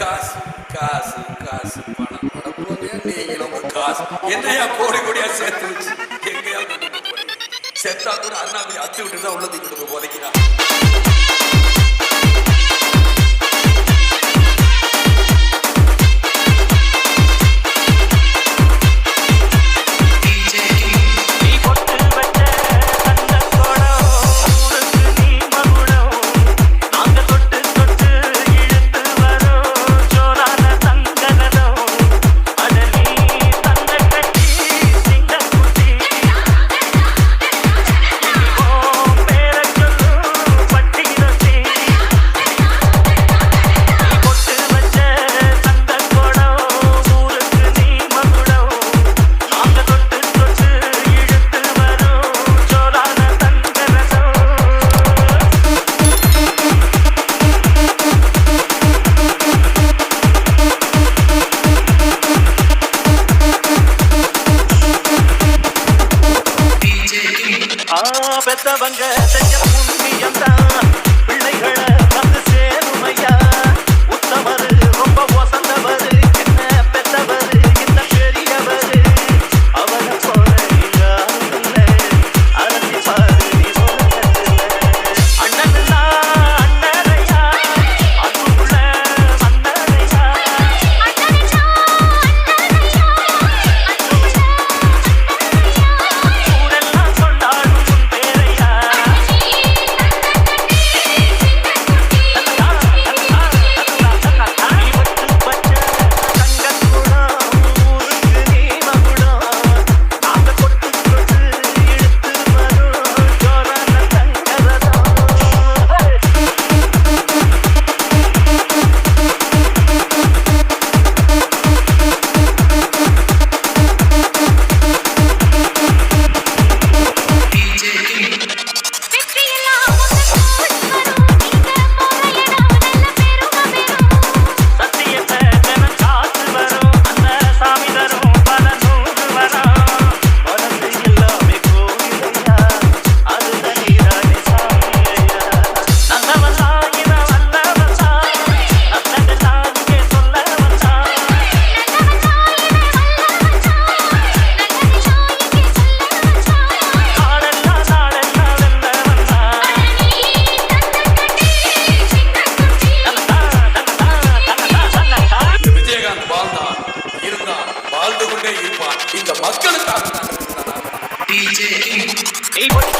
காசு காசு காசு பணம். பணம் நீங்களும் ஒரு காசு. என்னையா கோடி கோடியா சேர்த்து வச்சு எங்கேயா செத்தா கூட அண்ணாமலை அத்து விட்டு தான் உள்ளதை கொண்டு போதைக்கிறான். வளர்த்தவங்க. DJ King.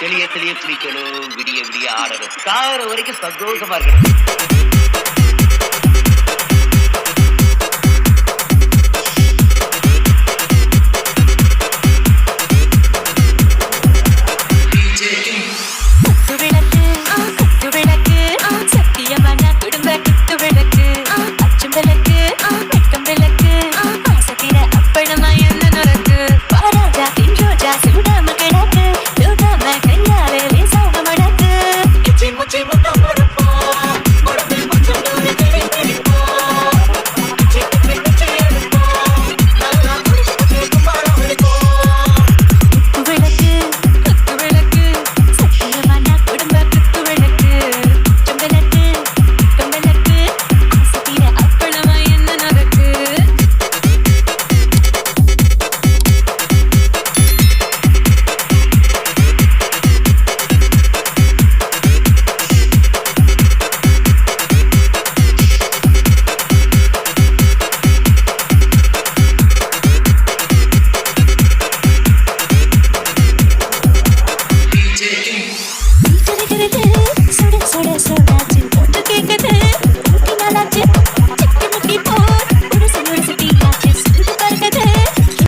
தெளிய தெளிய குளிக்கணும் விடிய விடிய ஆடணும். சாகிற வரைக்கும் சந்தோஷமா இருக்கணும்.